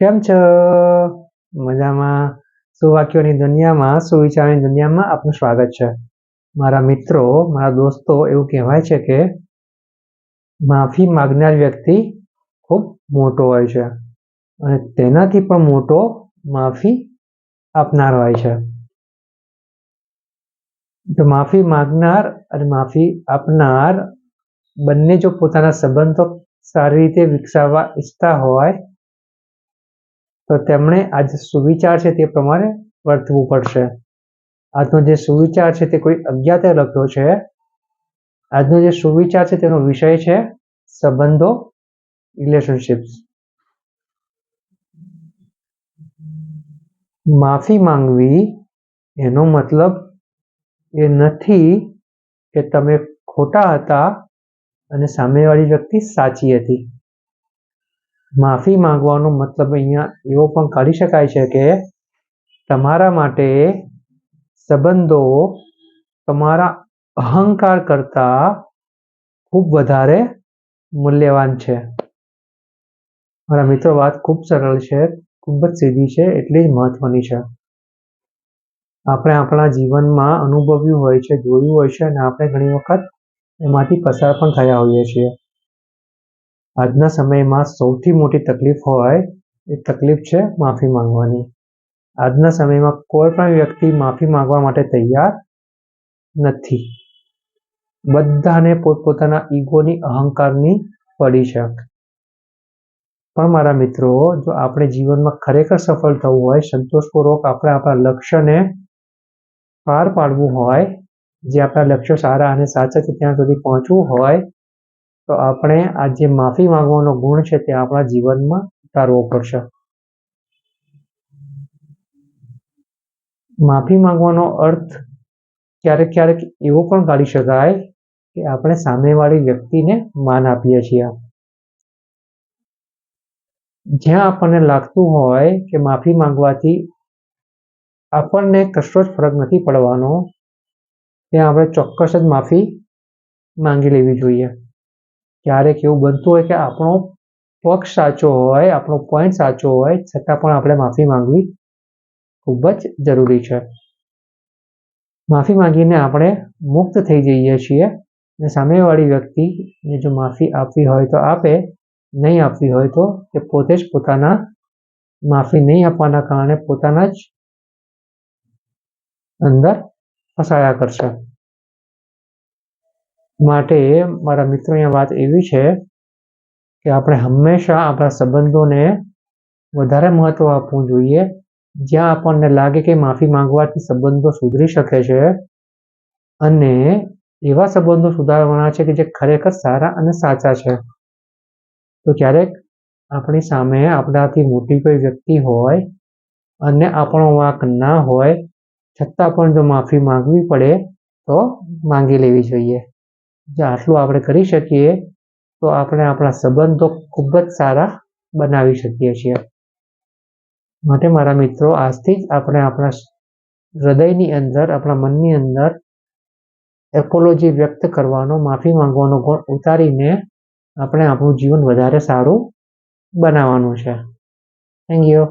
કેમ છો? મજામાં? સુવાક્યોની દુનિયામાં, સુવિચારની દુનિયામાં આપનું સ્વાગત છે. મારા મિત્રો, મારા દોસ્તો, એવું કહેવાય છે કે માફી માગનાર વ્યક્તિ ખૂબ મોટો હોય છે અને તેનાથી પણ મોટો માફી આપનાર હોય છે. તો માફી માગનાર અને માફી આપનાર બંને જો પોતાના સંબંધો સારી રીતે વિકસાવવા ઈચ્છતા હોય તો તેમણે આ જે સુવિચાર છે તે પ્રમાણે વર્તવું પડશે. આજનો જે સુવિચાર છે તે કોઈ અજ્ઞાતે લખ્યો છે. આજનો જે સુવિચાર છે તેનો વિષય છે સંબંધો રિલેશનશિપ્સ માફી માંગવી એનો મતલબ એ નથી કે તમે ખોટા હતા અને સામેવાળી વ્યક્તિ સાચી હતી. માફી માંગવાનો મતલબ અહીંયા એવો પણ કાઢી શકાય છે કે તમારા માટે સંબંધો તમારા અહંકાર કરતા ખૂબ વધારે મૂલ્યવાન છે. મારા મિત્રો, વાત ખૂબ સરળ છે, ખૂબ જ સીધી છે, એટલી જ મહત્વની છે. આપણે આપણા જીવનમાં અનુભવ્યું હોય છે, જોયું હોય છે અને આપણે ઘણી વખત એમાંથી પસાર પણ થયા હોઈએ છીએ. આજના સમયમાં સૌથી મોટી તકલીફ હોય એ તકલીફ છે માફી માંગવાની. આજના સમયમાં કોઈ પણ વ્યક્તિ માફી માંગવા માટે તૈયાર નથી. બધાને પોતપોતાના ઈગોની અહંકારની પડી છે. પણ મારા મિત્રો, જો આપણે જીવનમાં ખરેખર સફળ થવું હોય, સંતોષપૂર્વક આપણે આપણા લક્ષ્યને પાર પાડવું હોય, જે આપણા લક્ષ્યો સારા અને સાચા છે, ત્યાં સુધી પહોંચવું હોય તો આપણે આ જે માફી માંગવાનો ગુણ છે તે આપણા જીવનમાં ઉતારવો પડશે. માફી માંગવાનો અર્થ ક્યારેક ક્યારેક એવો પણ કાઢી શકાય કે આપણે સામેવાળી વ્યક્તિને માન આપીએ છીએ. જ્યાં આપણને લાગતું હોય કે માફી માંગવાથી આપણને કશો જ ફરક નથી પડવાનો, ત્યાં આપણે ચોક્કસ જ માફી માંગી લેવી જોઈએ. ક્યારેક એવું બનતું હોય કે આપણો પક્ષ સાચો હોય, આપણો પોઈન્ટ સાચો હોય, છતાં પણ આપણે માફી માંગવી ખૂબ જ જરૂરી છે. માફી માંગીને આપણે મુક્ત થઈ જઈએ છીએ અને સામેવાળી વ્યક્તિને જો માફી આપવી હોય તો આપે, નહીં આપવી હોય તો તે પોતે જ પોતાના માફી નહીં આપવાના કારણે પોતાના જ અંદર ફસાયા કરશે. માટે મારા મિત્રો અહીંયા વાત એવી છે કે આપણે હંમેશા આપણા સંબંધોને વધારે મહત્વ આપવું જોઈએ. જ્યાં આપણને લાગે કે માફી માંગવાથી સંબંધો સુધરી શકે છે અને એવા સંબંધો સુધારવાના છે કે જે ખરેખર સારા અને સાચા છે. તો ક્યારેક આપણી સામે આપણાથી મોટી કોઈ વ્યક્તિ હોય અને આપણો વાંક ના હોય, છતાં પણ જો માફી માંગવી પડે તો માંગી લેવી જોઈએ. જો આટલું આપણે કરી શકીએ, તો આપણે આપણા સંબંધો ખૂબ જ સારા બનાવી શકીએ છીએ. માટે મારા મિત્રો, આજથી જ આપણે આપણા હૃદયની અંદર, આપણા મનની અંદર એપોલોજી વ્યક્ત કરવાનો, માફી માંગવાનો ગુણ ઉતારીને આપણે આપણું જીવન વધારે સારું બનાવવાનું છે. Thank you